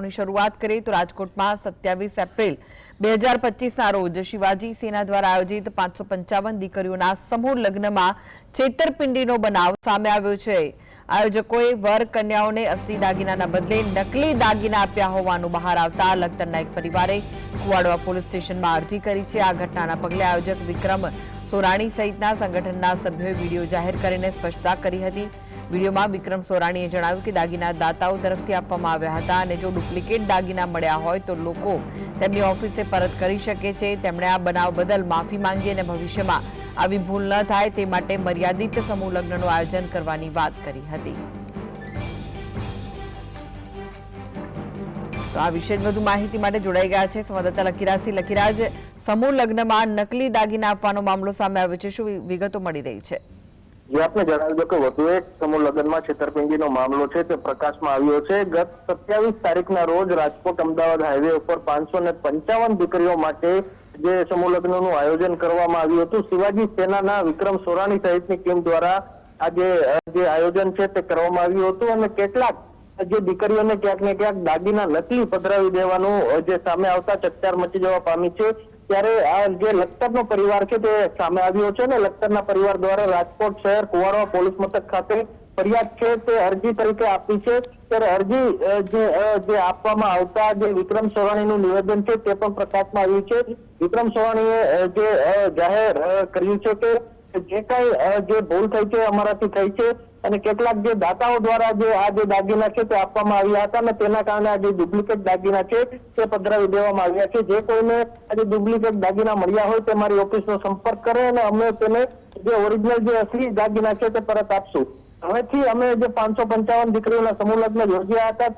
ની શરૂઆત કરીએ તો રાજકોટમાં સત્યાવીસ એપ્રિલ બે હજાર પચીસના રોજ શિવાજી સેના દ્વારા આયોજિત પાંચસો પંચાવન દીકરીઓના સમૂહ લગ્નમાં છેતરપિંડીનો બનાવ સામે આવ્યો છે. આયોજકોએ વર કન્યાઓને અસલી દાગીનાના બદલે નકલી દાગીના આપ્યા હોવાનું બહાર આવતા લખતરના એક પરિવારે કુવાડવા પોલીસ સ્ટેશનમાં અરજી કરી છે. આ ઘટનાના પગલે આયોજક વિક્રમ સોરાણી સહિતના સંગઠનના સભ્યોએ વીડિયો જાહેર કરીને સ્પષ્ટતા કરી હતી. વિડીયોમાં વિક્રમ સોરાણીએ જણાવ્યું કે દાગીના દાતાઓ તરફથી આપવામાં આવ્યા હતા અને જો ડુપ્લિકેટ દાગીના મળ્યા હોય તો લોકો તેમની ઓફિસે પરત કરી શકે છે. તેમણે આ બનાવ બદલ માફી માંગી અને ભવિષ્યમાં આવી ભૂલ ન થાય તે માટે મર્યાદિત સમૂહ લગ્નનું આયોજન કરવાની વાત કરી હતી. તો આ વિશે વધુ માહિતી માટે જોડાઈ ગયા છે સંવાદદાતા લખીરાજસિંહ લખીરાજ, સમૂહ લગ્નમાં નકલી દાગીના આપવાનો મામલો સામે આવ્યો છે. શું વિગતો મળી રહી છે? જે આપને જણાવી દો કે વધુ એક સમૂહ લગ્નમાં છેતરપિંડીનો મામલો છે તે પ્રકાશમાં આવ્યો છે. ગત સત્યાવીસ તારીખના રોજ રાજકોટ અમદાવાદ હાઈવે ઉપર પાંચસો ને પંચાવન દીકરીઓ માટે જે સમૂહ લગ્નનું આયોજન કરવામાં આવ્યું હતું. શિવાજી સેનાના વિક્રમ સોરાણી સહિતની ટીમ દ્વારા આ જે જે આયોજન છે તે કરવામાં આવ્યું હતું અને કેટલાક જે દીકરીઓને ક્યાંક ને ક્યાંક દાગીના નકલી પધરાવી દેવાનું જે સામે આવતા ચકચાર મચી જવા પામી છે. ત્યારે આ જે લખતરનો પરિવાર છે તે સામે આવ્યો છે ને, લખતરના પરિવાર દ્વારા રાજકોટ શહેર કુવાડવા પોલીસ મથક ખાતે ફરિયાદ છે તે અરજી તરીકે આપી છે. ત્યારે અરજી જે આપવામાં આવતા જે વિક્રમ સોરાણીનું નિવેદન છે તે પણ પ્રકાશમાં આવ્યું છે. વિક્રમ સોરાણીએ જે જાહેર કર્યું છે કે જે કઈ જે ભૂલ થઈ છે અમારાથી થઈ છે. અને કેટલાક જે દાતાઓ દ્વારા જે આ જે દાગીના છે તે આપવામાં આવ્યા હતા અને તેના કારણે આ જે ડુપ્લિકેટ દાગીના છે તે પધરાવી દેવામાં આવ્યા છે. જે કોઈને આજે ડુપ્લિકેટ દાગીના મળ્યા હોય તે મારી ઓફિસનો સંપર્ક કરે અને અમે તેને જે ઓરિજિનલ જે અસલી દાગીના છે તે પરત આપશું. હવેથી અમે જે પાંચસો પંચાવન દીકરીઓના સમૂહ યોજ્યા હતા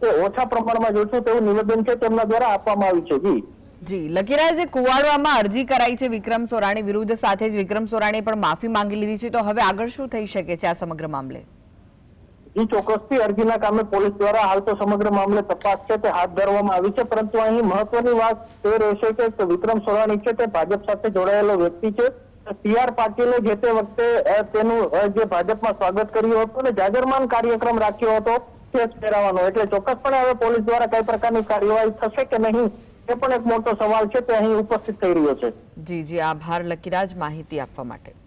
તે ઓછા પ્રમાણમાં જોઈશું તેવું નિવેદન છે તેમના દ્વારા આપવામાં આવ્યું છે. જી. જી લકીરાજે કુવાડવામાં અરજી કરાઈ છે વિક્રમ સોરાણી વિરુદ્ધ સાથે જ, વિક્રમ સોરાણીએ પણ માફી માંગી લીધી છે. તો હવે આગળ શું થઈ શકે છે આ સમગ્ર મામલે? જી, ચોક્કસથી અરજીના કામે પોલીસ દ્વારા હાલ તો સમગ્ર મામલે તપાસ છે તે હાથ ધરવામાં આવી છે. પરંતુ અહીં મહત્વની વાત એ રહેશે કે વિક્રમ સોરાણી છે તે ભાજપ સાથે જોડાયેલો વ્યક્તિ છે. સી પાટીલે જે તે વખતે તેનું જે ભાજપમાં સ્વાગત કર્યું હતું અને જાગરમાન કાર્યક્રમ રાખ્યો હતો, તે જ પહેરાવાનો એટલે ચોક્કસપણે હવે પોલીસ દ્વારા કઈ પ્રકારની કાર્યવાહી થશે કે નહીં પણ એક મોટો સવાલ છે તે અહીં ઉપસ્થિત થઈ રહ્યો છે. જી જી. આભાર, લકીરાજ. માહિતી આપવા માટે.